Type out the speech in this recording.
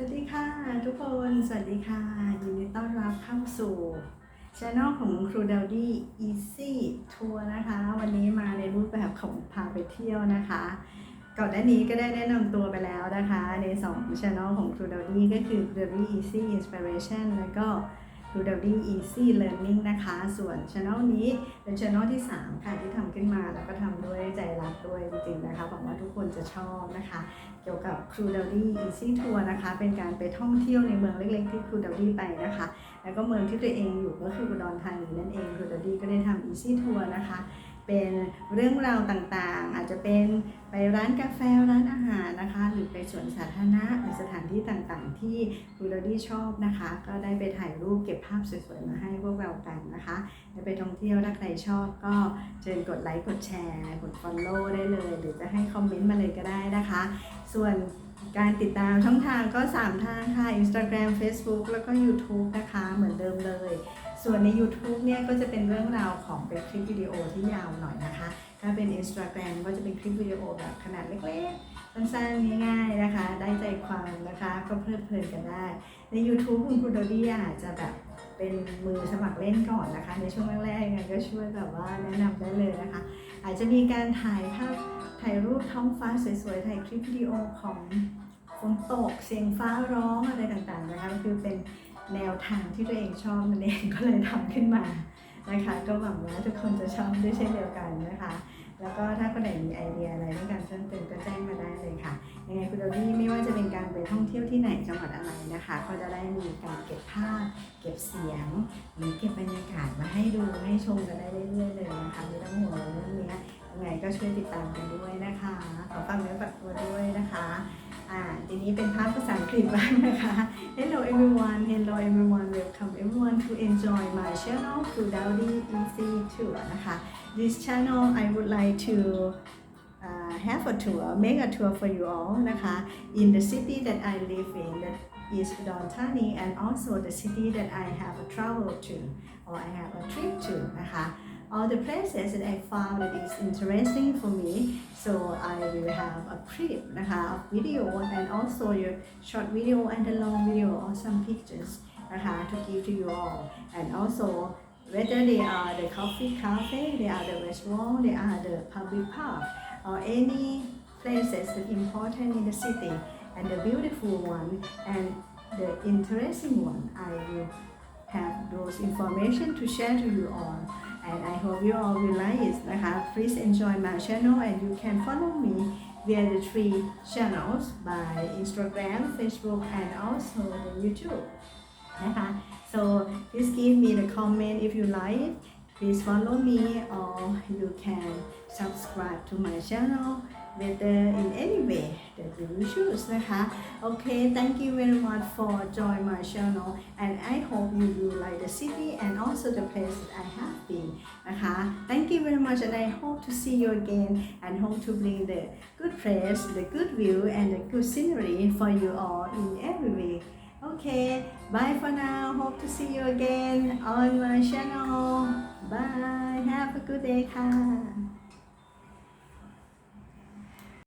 วัสดีค่ะทุกคน สวัสดีค่ะยินดีต้อนรับเข้าสู่ช anel ของครูเดลดี้ Easy Tour นะคะ วันนี้มาในรูปแบบของพาไปเที่ยวนะคะ ก่อนหน้านี้ก็ได้แนะนำตัวไปแล้วนะคะ ใน2 channel ของครูเดลดี้ก็คือ d e l d y Easy Inspiration แล้วก็ True d a w d y Easy Learning นะคะ ส่วน channel นี้เป็น channel ที่ 3 ค่ะ ที่ทำขึ้นมาแล้วก็ทำด้วยใจรักด้วยจริงๆนะคะหวังว่าทุกคนจะชอบนะคะ เกี่ยวกับ True d a w d y Easy Tour นะคะ เป็นการไปท่องเที่ยวในเมืองเล็กๆที่ True d a w d y ไปนะคะ แล้วก็เมืองที่ตัวเองอยู่ก็คืออุดรธานีนั่นเอง True d a w d y ก็ได้ทำ Easy Tour นะคะ เป็นเรื่องราวต่างๆ อาจจะเป็นไปร้านกาแฟร้านอาหารนะคะ หรือไปสวนสาธารณะหรือสถานที่ต่างๆ ที่ครูดดี้ชอบนะคะ ก็ได้ไปถ่ายรูปเก็บภาพสวยๆมาให้พวกเรากันนะคะได้ไปท่องเที่ยวถ้าใครชอบก็เชิญกดไลค์กดแชร์กด follow ได้เลย หรือจะให้คอมเมนต์มาเลยก็ได้นะคะ ส่วน การติดตามช่องทางก็ 3 ทางค่ะ Instagram Facebook แล้วก็ YouTube นะคะเหมือนเดิมเลย ส่วนใน YouTube เนี่ยก็จะเป็นเรื่องราวของเป็นคลิปวิดีโอที่ยาวหน่อยนะคะ ถ้าเป็น Instagram ก็จะเป็นคลิปวิดีโอแบบขนาดเล็กๆ สั้นๆ ง่ายๆนะคะ ได้ใจความนะคะ ก็เพลิดเพลินกันได้ ใน YouTube คุณครูโดดี้อาจจะแบบเป็นมือสมัครเล่นก่อนนะคะ ในช่วงแรกๆยังไงก็ช่วยแบบว่าแนะนำได้เลยนะคะ อาจจะมีการถ่ายภาพถ่ายรูปท้องฟ้าสวยๆ ถ่ายคลิปวิดีโอของ ฝนตกเสียงฟ้าร้องอะไรต่างๆนะคะคือเป็นแนวทางที่ตัวเองชอบนั่นเองก็เลยทำขึ้นมานะคะก็หวังว่าทุกคนจะชอบด้วยเช่นเดียวกันนะคะ แล้วก็ถ้าคนไหนมีไอเดียอะไรในการเพิ่มเติมก็แจ้งมาได้เลยค่ะยังไงคุณโดดี้ไม่ว่าจะเป็นการไปท่องเที่ยวที่ไหนจังหวัดอะไรนะคะ ก็จะได้มีการเก็บภาพ เก็บเสียงหรือเก็บบรรยากาศมาให้ดูให้ชมกันได้เรื่อยๆเลยนะคะไม่ต้องห่วงเรื่องนี้ยังไงก็ช่วยติดตามกันด้วยนะคะขอฝากเนื้อฝากตัวด้วยนะคะ อ่าทีนี้เป็นภาพภาษาอังกฤษบ้างนะคะ Hello everyone Hello everyone Welcome everyone to enjoy my channel to Dowdy Easy Tour นะคะ This channel I would like to uh, have a tour make a tour for you all นะคะ in the city that I live in that is Udon Thani and also the city that I have a travel to or I have a trip to นะคะ all the places that I found that is interesting for me so I will have a clip นะคะ of video and also your short video and the long video or some pictures นะคะ to give to you all and also whether they are the coffee cafe they are the restaurant they are the public park or any places that important in the city and the beautiful one and the interesting one I will have those information to share to you all and I hope you all will like it นะคะ please enjoy my channel and you can follow me via the three channels by Instagram Facebook and also the YouTube นะคะ so please give me the comment if you like it please follow me or you can subscribe to my channel whether in any way that you choose นะคะ okay thank you very much for join my channel and I hope you will like the city and also the place that I have been นะคะ thank you very much and I hope to see you again and hope to bring the good place the good view and the good scenery for you all in every week okay bye for now hope to see you again on my channel bye have a good day ค่ะ